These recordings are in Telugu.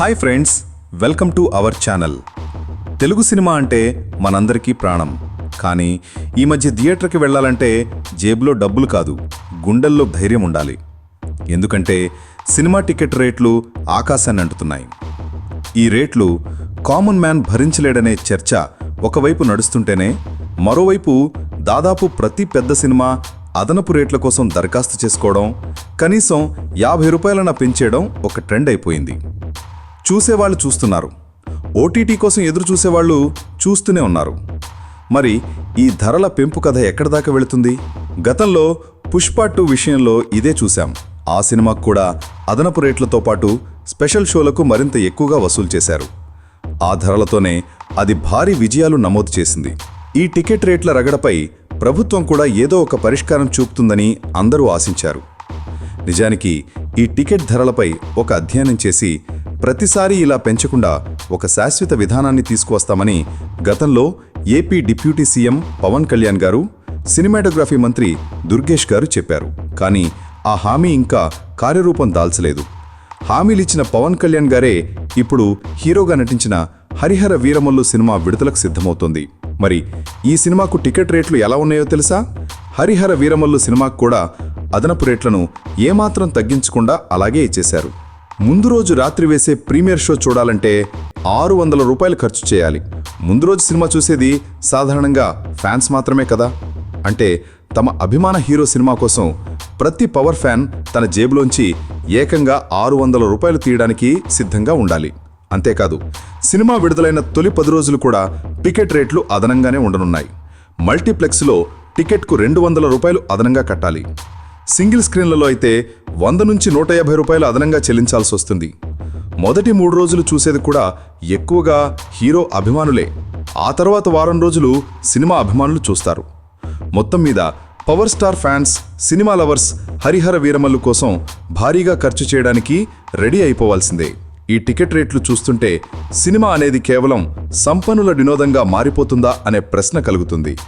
Hi friends welcome to our channel. Telugu cinema అంటే మనందరికీ ప్రాణం. కానీ ఈ మధ్య థియేటర్కి వెళ్ళాలంటే జేబులో డబ్బులు కాదు గుండెల్లో ధైర్యం ఉండాలి. ఎందుకంటే సినిమా టికెట్ రేట్లు ఆకాశాన్ని అంటుతున్నాయి. ఈ రేట్లు కామన్ మ్యాన్ భరించలేడనే చర్చ ఒకవైపు నడుస్తుంటేనే మరోవైపు దాదాపు ప్రతి పెద్ద సినిమా అదనపు రేట్ల కోసం దరఖాస్తు చేసుకోవడం కనీసం యాభై రూపాయలన పెంచేయడం ఒక ట్రెండ్ అయిపోయింది. చూసేవాళ్ళు చూస్తున్నారు. ఓటీటీ కోసం ఎదురు చూసేవాళ్ళు చూస్తూనే ఉన్నారు. మరి ఈ ధరల పెంపు కథ ఎక్కడి దాకా వెళుతుంది? గతంలో పుష్ప టూ విషయంలో ఇదే చూశాం. ఆ సినిమాకు కూడా అదనపు రేట్లతో పాటు స్పెషల్ షోలకు మరింత ఎక్కువగా వసూలు చేశారు. ఆ ధరలతోనే అది భారీ విజయాలు నమోదు చేసింది. ఈ టికెట్ రేట్ల రగడపై ప్రభుత్వం కూడా ఏదో ఒక పరిష్కారం చూపుతుందని అందరూ ఆశించారు. నిజానికి ఈ టికెట్ ధరలపై ఒక అధ్యయనం చేసి ప్రతిసారి ఇలా పెంచకుండా ఒక శాశ్వత విధానాన్ని తీసుకువస్తామని గతంలో AP deputy CM Pawan Kalyan garu cinematography మంత్రి దుర్గేష్ గారు చెప్పారు. కానీ ఆ హామీ ఇంకా కార్యరూపం దాల్చలేదు. హామీలిచ్చిన పవన్ కళ్యాణ్ గారే ఇప్పుడు హీరోగా నటించిన హరిహర వీరమల్లు సినిమా విడుదలకు సిద్ధమవుతోంది. మరి ఈ సినిమాకు టికెట్ రేట్లు ఎలా ఉన్నాయో తెలుసా? హరిహర వీరమల్లు సినిమాకు కూడా అదనపు రేట్లను ఏమాత్రం తగ్గించకుండా అలాగే ఇచ్చేశారు. ముందు రోజు రాత్రి వేసే ప్రీమియర్ షో చూడాలంటే ఆరు వందల రూపాయలు ఖర్చు చేయాలి. ముందు రోజు సినిమా చూసేది సాధారణంగా ఫ్యాన్స్ మాత్రమే కదా? అంటే తమ అభిమాన హీరో సినిమా కోసం ప్రతి పవర్ ఫ్యాన్ తన జేబులోంచి ఏకంగా ఆరు వందల రూపాయలు తీయడానికి సిద్ధంగా ఉండాలి. అంతేకాదు సినిమా విడుదలైన తొలి పది రోజులు కూడా టికెట్ రేట్లు అదనంగానే ఉండనున్నాయి. మల్టీప్లెక్స్లో టికెట్కు రెండు వందల రూపాయలు అదనంగా కట్టాలి. సింగిల్ స్క్రీన్లలో అయితే వంద నుంచి నూట యాభై రూపాయలు అదనంగా చెల్లించాల్సి వస్తుంది. మొదటి మూడు రోజులు చూసేది కూడా ఎక్కువగా హీరో అభిమానులే. ఆ తర్వాత వారం రోజులు సినిమా అభిమానులు చూస్తారు. మొత్తం మీద power star fans cinema lovers Harihara Veeramallu కోసం భారీగా ఖర్చు చేయడానికి రెడీ అయిపోవాల్సిందే. ఈ టికెట్ రేట్లు చూస్తుంటే సినిమా అనేది కేవలం సంపన్నుల వినోదంగా మారిపోతుందా అనే ప్రశ్న కలుగుతుంది.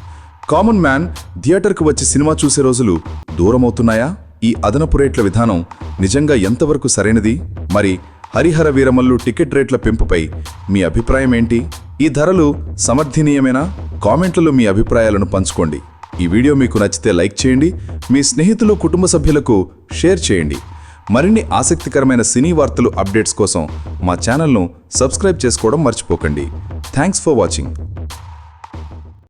కామన్ మ్యాన్ థియేటర్కు వచ్చి సినిమా చూసే రోజులు దూరమవుతున్నాయా? ఈ అదనపు రేట్ల విధానం నిజంగా ఎంతవరకు సరైనది? మరి హరిహర వీరమల్లు టికెట్ రేట్ల పెంపుపై మీ అభిప్రాయం ఏంటి? ఈ ధరలు సమర్థనీయమేనా? కామెంట్లలో మీ అభిప్రాయాలను పంచుకోండి. ఈ వీడియో మీకు నచ్చితే లైక్ చేయండి మీ స్నేహితులు కుటుంబ సభ్యులకు షేర్ చేయండి. మరిన్ని ఆసక్తికరమైన సినీ వార్తలు అప్డేట్స్ కోసం మా ఛానల్ను సబ్స్క్రైబ్ చేసుకోవడం మర్చిపోకండి. Thanks for watching.